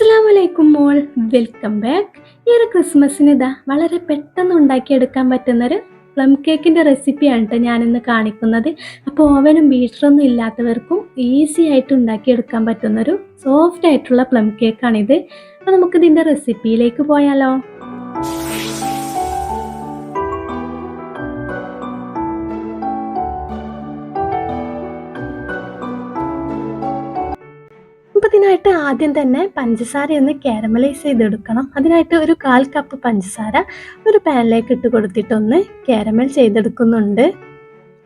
അസ്സാം വലൈക്കും മോൾ. Welcome back. ഈ ഒരു ക്രിസ്മസിന് ഇതാ വളരെ പെട്ടെന്ന് ഉണ്ടാക്കിയെടുക്കാൻ പറ്റുന്നൊരു പ്ലം കേക്കിന്റെ റെസിപ്പിയാണ് കേട്ടോ ഞാനിന്ന് കാണിക്കുന്നത്. അപ്പോൾ ഓവനും ബീറ്ററൊന്നും ഇല്ലാത്തവർക്കും ഈസി ആയിട്ട് ഉണ്ടാക്കിയെടുക്കാൻ പറ്റുന്നൊരു സോഫ്റ്റ് ആയിട്ടുള്ള പ്ലം കേക്കാണിത്. അപ്പോൾ നമുക്കിതിന്റെ റെസിപ്പിയിലേക്ക് പോയാലോ. ആദ്യം തന്നെ പഞ്ചസാരയൊന്ന് കാരമലൈസ് ചെയ്തെടുക്കണം. അതിനായിട്ട് ഒരു കാൽ കപ്പ് പഞ്ചസാര ഒരു പാനിലേക്ക് ഇട്ട് കൊടുത്തിട്ടൊന്ന് കാരമൽ ചെയ്തെടുക്കുന്നുണ്ട്.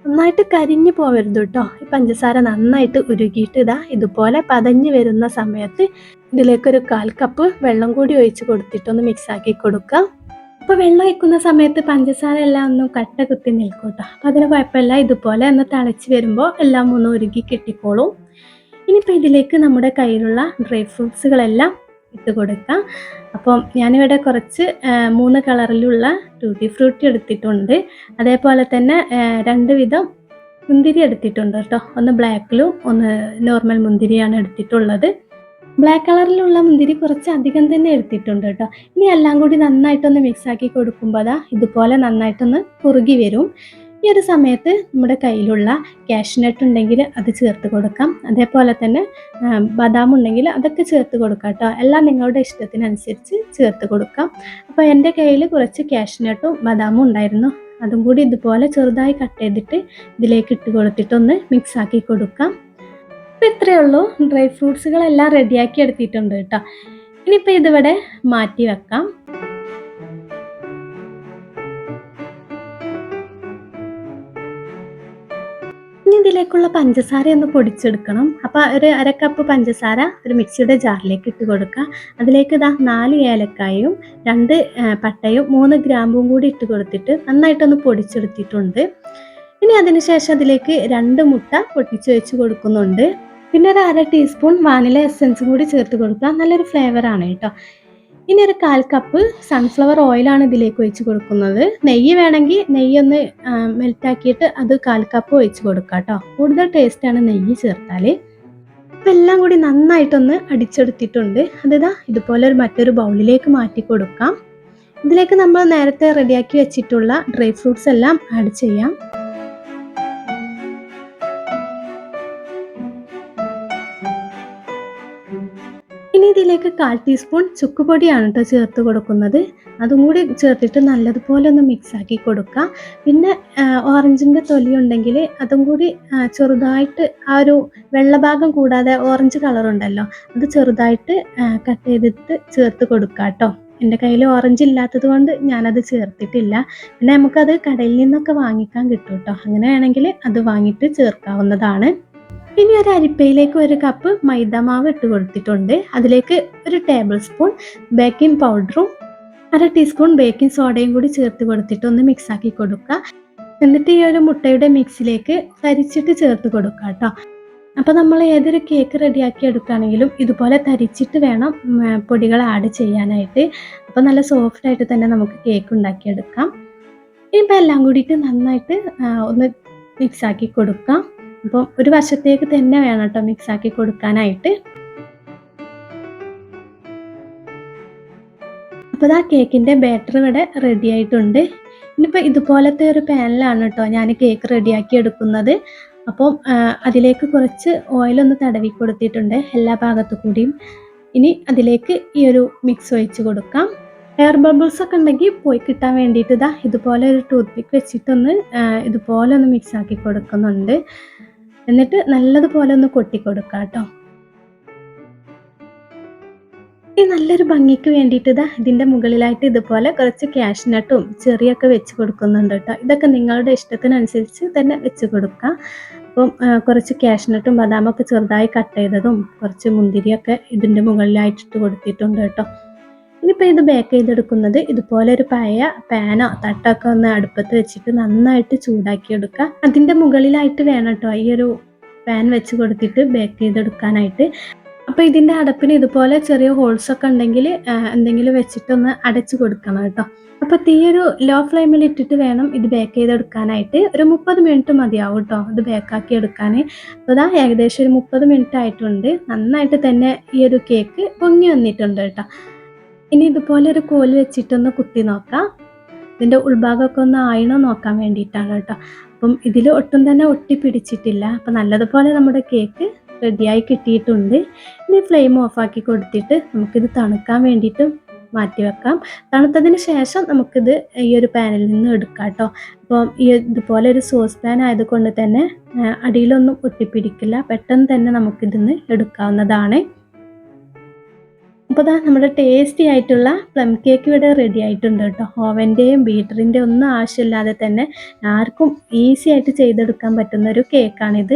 നന്നായിട്ട് കരിഞ്ഞു പോവരുത് കേട്ടോ ഈ പഞ്ചസാര നന്നായിട്ട് ഉരുകിയിട്ട് ഇതാ ഇതുപോലെ പതഞ്ഞു വരുന്ന സമയത്ത് ഇതിലേക്ക് ഒരു കാൽ കപ്പ് വെള്ളം കൂടി ഒഴിച്ച് കൊടുത്തിട്ടൊന്ന് മിക്സാക്കി കൊടുക്കുക. അപ്പോൾ വെള്ളം ഒഴിക്കുന്ന സമയത്ത് പഞ്ചസാര എല്ലാം ഒന്ന് കട്ട കുത്തി നിൽക്കും കേട്ടോ അപ്പോൾ അതിന് കുഴപ്പമില്ല. ഇതുപോലെ ഒന്ന് തിളച്ച് വരുമ്പോൾ എല്ലാം ഒന്ന് ഉരുകി കിട്ടിക്കോളും. ഇനിയിപ്പോൾ ഇതിലേക്ക് നമ്മുടെ കയ്യിലുള്ള ഡ്രൈ ഫ്രൂട്ട്സുകളെല്ലാം ഇട്ട് കൊടുക്കാം. അപ്പം ഞാനിവിടെ കുറച്ച് മൂന്ന് കളറിലുള്ള ടൂട്ടി ഫ്രൂട്ടി എടുത്തിട്ടുണ്ട്. അതേപോലെ തന്നെ രണ്ട് വിധം മുന്തിരി എടുത്തിട്ടുണ്ട് കേട്ടോ. ഒന്ന് ബ്ലാക്കിലും ഒന്ന് നോർമൽ മുന്തിരിയാണ് എടുത്തിട്ടുള്ളത്. ബ്ലാക്ക് കളറിലുള്ള മുന്തിരി കുറച്ച് അധികം തന്നെ എടുത്തിട്ടുണ്ട് കേട്ടോ. ഇനി എല്ലാം കൂടി നന്നായിട്ടൊന്ന് മിക്സ് ആക്കി കൊടുക്കുമ്പോൾ അതാ ഇതുപോലെ നന്നായിട്ടൊന്ന് കുറുകി വരും. ഈ ഒരു സമയത്ത് നമ്മുടെ കയ്യിലുള്ള കാഷ്നട്ട് ഉണ്ടെങ്കിൽ അത് ചേർത്ത് കൊടുക്കാം. അതേപോലെ തന്നെ ബദാം ഉണ്ടെങ്കിൽ അതൊക്കെ ചേർത്ത് കൊടുക്കാം കേട്ടോ. എല്ലാം നിങ്ങളുടെ ഇഷ്ടത്തിനനുസരിച്ച് ചേർത്ത് കൊടുക്കാം. അപ്പോൾ എന്റെ കയ്യിൽ കുറച്ച് കാഷ്നട്ടും ബദാമും ഉണ്ടായിരുന്നു. അതും കൂടി ഇതുപോലെ ചെറുതായി കട്ട് ചെയ്തിട്ട് ഇതിലേക്ക് ഇട്ട് കൊടുത്തിട്ടൊന്ന് മിക്സ് ആക്കി കൊടുക്കാം. അപ്പോൾ ഇത്രയേ ഉള്ളൂ. ഡ്രൈ ഫ്രൂട്ട്സുകളെല്ലാം റെഡിയാക്കി എടുത്തിട്ടുണ്ട് കേട്ടോ. ഇനിയിപ്പോൾ ഇതിവിടെ മാറ്റി വെക്കാം. ഇതിലേക്കുള്ള പഞ്ചസാര ഒന്ന് പൊടിച്ചെടുക്കണം. അപ്പോൾ ഒരു അര കപ്പ് പഞ്ചസാര ഒരു മിക്സിയുടെ ജാറിലേക്ക് ഇട്ട് കൊടുക്കുക. അതിലേക്ക് ഇതാ നാല് ഏലക്കായും രണ്ട് പട്ടയും മൂന്ന് ഗ്രാമ്പും കൂടി ഇട്ട് കൊടുത്തിട്ട് നന്നായിട്ടൊന്ന് പൊടിച്ചെടുത്തിട്ടുണ്ട്. ഇനി അതിനുശേഷം അതിലേക്ക് രണ്ട് മുട്ട പൊട്ടിച്ച് വെച്ച് കൊടുക്കുന്നുണ്ട്. പിന്നെ ഒരു അര ടീസ്പൂൺ വാനില എസെൻസും കൂടി ചേർത്ത് കൊടുക്കുക. നല്ലൊരു ഫ്ലേവർ ആണ് കേട്ടോ. ഇനി ഒരു കാൽ കപ്പ് സൺഫ്ലവർ ഓയിലാണ് ഇതിലേക്ക് ഒഴിച്ച് കൊടുക്കുന്നത്. നെയ്യ് വേണമെങ്കിൽ നെയ്യൊന്ന് മെൽറ്റാക്കിയിട്ട് അത് കാൽ കപ്പ് ഒഴിച്ച് കൊടുക്കുക കേട്ടോ കൂടുതൽ ആണ് നെയ്യ് ചേർത്താൽ അപ്പം എല്ലാം കൂടി നന്നായിട്ടൊന്ന് അടിച്ചെടുത്തിട്ടുണ്ട്. അതിതാ ഇതുപോലെ ഒരു മറ്റൊരു ബൗളിലേക്ക് മാറ്റി കൊടുക്കാം. ഇതിലേക്ക് നമ്മൾ നേരത്തെ റെഡിയാക്കി വെച്ചിട്ടുള്ള ഡ്രൈ ഫ്രൂട്ട്സ് എല്ലാം ആഡ് ചെയ്യാം. ഇതിലേക്ക് കാൽ ടീസ്പൂൺ ചുക്കുപൊടിയാണ് കേട്ടോ ചേർത്ത് കൊടുക്കുന്നത്. അതും കൂടി ചേർത്തിട്ട് നല്ലതുപോലെ ഒന്ന് മിക്സാക്കി കൊടുക്കുക പിന്നെ ഓറഞ്ചിന്റെ തൊലി ഉണ്ടെങ്കിൽ അതും കൂടി ചെറുതായിട്ട് ആ ഒരു വെള്ളഭാഗം കൂടാതെ ഓറഞ്ച് കളർ ഉണ്ടല്ലോ അത് ചെറുതായിട്ട് കട്ട് ചെയ്തിട്ട് ചേർത്ത് കൊടുക്കുക കേട്ടോ എന്റെ കയ്യിൽ ഓറഞ്ച് ഇല്ലാത്തത് കൊണ്ട് ഞാനത് ചേർത്തിട്ടില്ല. പിന്നെ നമുക്കത് കടയിൽ നിന്നൊക്കെ വാങ്ങിക്കാൻ കിട്ടും കേട്ടോ അങ്ങനെ വേണമെങ്കിൽ അത് വാങ്ങിയിട്ട് ചേർക്കാവുന്നതാണ്. ഇനി ഒരു അരിപ്പയിലേക്ക് ഒരു കപ്പ് മൈദമാവ് ഇട്ട് കൊടുത്തിട്ടുണ്ട്. അതിലേക്ക് ഒരു ടേബിൾ സ്പൂൺ ബേക്കിംഗ് പൗഡറും അര ടീസ്പൂൺ ബേക്കിംഗ് സോഡയും കൂടി ചേർത്ത് കൊടുത്തിട്ട് ഒന്ന് മിക്സ് ആക്കി കൊടുക്കുക. എന്നിട്ട് ഈ ഒരു മുട്ടയുടെ മിക്സിലേക്ക് തരിച്ചിട്ട് ചേർത്ത് കൊടുക്കുക കേട്ടോ. അപ്പോൾ നമ്മൾ ഏതൊരു കേക്ക് റെഡിയാക്കി എടുക്കുകയാണെങ്കിലും ഇതുപോലെ തരിച്ചിട്ട് വേണം പൊടികൾ ആഡ് ചെയ്യാനായിട്ട്. അപ്പോൾ നല്ല സോഫ്റ്റ് ആയിട്ട് തന്നെ നമുക്ക് കേക്ക് ഉണ്ടാക്കിയെടുക്കാം ഇപ്പം എല്ലാം കൂടിയിട്ട് നന്നായിട്ട് ഒന്ന് മിക്സ് ആക്കി കൊടുക്കാം. അപ്പം ഒരു വശത്തേക്ക് തന്നെ വേണം കേട്ടോ മിക്സ് ആക്കി കൊടുക്കാനായിട്ട്. അപ്പോൾ ആ കേക്കിന്റെ ബാറ്റർ ഇവിടെ റെഡി ആയിട്ടുണ്ട്. ഇനിയിപ്പോൾ ഇതുപോലത്തെ ഒരു പാനിലാണ് കേട്ടോ ഞാൻ കേക്ക് റെഡിയാക്കി എടുക്കുന്നത്. അപ്പം അതിലേക്ക് കുറച്ച് ഓയിലൊന്ന് തടവി കൊടുത്തിട്ടുണ്ട് എല്ലാ ഭാഗത്തു കൂടിയും. ഇനി അതിലേക്ക് ഈ ഒരു മിക്സ് ഒഴിച്ച് കൊടുക്കാം. എയർ ബബിൾസ് ഒക്കെ ഉണ്ടെങ്കിൽ പോയി കിട്ടാൻ വേണ്ടിയിട്ട് ഇതാ ഇതുപോലെ ഒരു ടൂത്ത് പിക്ക് വെച്ചിട്ടൊന്ന് ഇതുപോലെ ഒന്ന് മിക്സ് ആക്കി കൊടുക്കുന്നുണ്ട്. എന്നിട്ട് നല്ലതുപോലെ ഒന്ന് കൊട്ടി കൊടുക്കുക കേട്ടോ ഈ നല്ലൊരു ഭംഗിക്ക് വേണ്ടിയിട്ട് ഇതാ ഇതിന്റെ മുകളിലായിട്ട് ഇതുപോലെ കുറച്ച് കാഷ്നട്ടും ചെറിയൊക്കെ വെച്ച് കൊടുക്കുന്നുണ്ട് കേട്ടോ ഇതൊക്കെ നിങ്ങളുടെ ഇഷ്ടത്തിനനുസരിച്ച് തന്നെ വെച്ച് കൊടുക്കുക അപ്പം കുറച്ച് കുറച്ച് കാഷ്നട്ടും ബദാമൊക്കെ ചെറുതായി കട്ട് ചെയ്തതും കുറച്ച് മുന്തിരിയൊക്കെ ഇതിന്റെ മുകളിലായിട്ട് കൊടുത്തിട്ടുണ്ട് കേട്ടോ ഇനിയിപ്പോൾ ഇത് ബേക്ക് ചെയ്തെടുക്കുന്നത് ഇതുപോലെ ഒരു പഴയ പാനോ തട്ടൊക്കെ ഒന്ന് അടുപ്പത്ത് വെച്ചിട്ട് നന്നായിട്ട് ചൂടാക്കി എടുക്കുക അതിന്റെ മുകളിലായിട്ട് വേണം കേട്ടോ ഈ ഒരു പാൻ വെച്ച് കൊടുത്തിട്ട് ബേക്ക് ചെയ്തെടുക്കാനായിട്ട്. അപ്പോൾ ഇതിന്റെ അടപ്പിന് ഇതുപോലെ ചെറിയ ഹോൾസ് ഒക്കെ ഉണ്ടെങ്കിൽ എന്തെങ്കിലും വെച്ചിട്ടൊന്ന് അടച്ചു കൊടുക്കണം കേട്ടോ. അപ്പോൾ തീ ഒരു ലോ ഫ്ലെയിമിൽ ഇട്ടിട്ട് വേണം ഇത് ബേക്ക് ചെയ്തെടുക്കാനായിട്ട്. ഒരു മുപ്പത് മിനിറ്റ് മതിയാവും കേട്ടോ ഇത് ബേക്കാക്കി എടുക്കാൻ അപ്പോൾ ഇതാ ഏകദേശം ഒരു മുപ്പത് മിനിറ്റ് ആയിട്ടുണ്ട്. നന്നായിട്ട് തന്നെ ഈ ഒരു കേക്ക് പൊങ്ങി വന്നിട്ടുണ്ട് കേട്ടോ. ഇനി ഇതുപോലെ ഒരു കോൽ വെച്ചിട്ടൊന്ന് കുത്തി നോക്കാം. ഇതിന്റെ ഉൾഭാഗമൊക്കെ ഒന്ന് ആയിണോ നോക്കാൻ വേണ്ടിയിട്ടാണ് കേട്ടോ. അപ്പം ഇതിൽ ഒട്ടും തന്നെ ഒട്ടി പിടിച്ചിട്ടില്ല. അപ്പം നല്ലതുപോലെ നമ്മുടെ കേക്ക് റെഡിയായി കിട്ടിയിട്ടുണ്ട്. ഇനി ഫ്ലെയിം ഓഫാക്കി കൊടുത്തിട്ട് നമുക്കിത് തണുക്കാൻ വേണ്ടിയിട്ട് മാറ്റി വെക്കാം. തണുത്തതിന് ശേഷം നമുക്കിത് ഈ ഒരു പാനിൽ നിന്ന് എടുക്കാം കേട്ടോ. അപ്പം ഈ ഇതുപോലെ ഒരു സോസ് പാൻ ആയതുകൊണ്ട് തന്നെ അടിയിലൊന്നും ഒട്ടിപ്പിടിക്കില്ല. പെട്ടെന്ന് തന്നെ നമുക്കിതിന്ന് എടുക്കാവുന്നതാണ്. അപ്പോൾ അതാ നമ്മുടെ ടേസ്റ്റി ആയിട്ടുള്ള പ്ലം കേക്ക് ഇവിടെ റെഡി ആയിട്ടുണ്ട് കേട്ടോ. ഓവന്റെയും ബീറ്ററിന്റെയും ഒന്നും ആവശ്യമില്ലാതെ തന്നെ ആർക്കും ഈസി ആയിട്ട് ചെയ്തെടുക്കാൻ പറ്റുന്ന ഒരു കേക്കാണിത്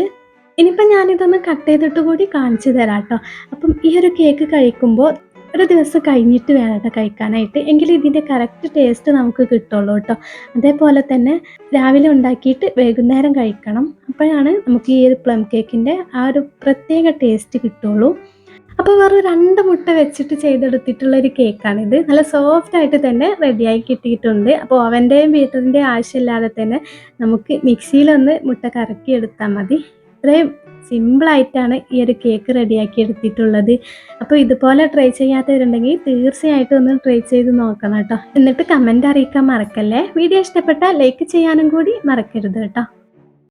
ഇനിയിപ്പം ഞാനിതൊന്ന് കട്ട് ചെയ്തിട്ട് കൂടി കാണിച്ചു തരാം കേട്ടോ. അപ്പം ഈ ഒരു കേക്ക് കഴിക്കുമ്പോൾ ഒരു ദിവസം കഴിഞ്ഞിട്ട് വേണം കേട്ടോ കഴിക്കാനായിട്ട്. എങ്കിൽ ഇതിന്റെ കറക്റ്റ് ടേസ്റ്റ് നമുക്ക് കിട്ടുള്ളൂ കേട്ടോ. അതേപോലെ തന്നെ രാവിലെ ഉണ്ടാക്കിയിട്ട് വൈകുന്നേരം കഴിക്കണം. അപ്പോഴാണ് നമുക്ക് ഈ ഒരു പ്ലം കേക്കിന്റെ ആ ഒരു പ്രത്യേക ടേസ്റ്റ് കിട്ടുള്ളൂ. അപ്പോൾ വെറും രണ്ട് മുട്ട വെച്ചിട്ട് ചെയ്തെടുത്തിട്ടുള്ള ഒരു കേക്കാണിത് നല്ല സോഫ്റ്റ് ആയിട്ട് തന്നെ റെഡിയായി കിട്ടിയിട്ടുണ്ട്. അപ്പോൾ ഓവന്റെയും ബീറ്ററിന്റെയും ആവശ്യമില്ലാതെ തന്നെ നമുക്ക് മിക്സിയിലൊന്ന് മുട്ട കറക്കി എടുത്താൽ മതി. ഇത്രയും സിമ്പിളായിട്ടാണ് ഈ ഒരു കേക്ക് റെഡിയാക്കി എടുത്തിട്ടുള്ളത്. അപ്പോൾ ഇതുപോലെ ട്രൈ ചെയ്യാത്തവരുണ്ടെങ്കിൽ തീർച്ചയായിട്ടും ഒന്ന് ട്രൈ ചെയ്ത് നോക്കണം കേട്ടോ. എന്നിട്ട് കമന്റ് അറിയിക്കാൻ മറക്കല്ലേ? വീഡിയോ ഇഷ്ടപ്പെട്ടാൽ ലൈക്ക് ചെയ്യാനും കൂടി മറക്കരുത് കേട്ടോ.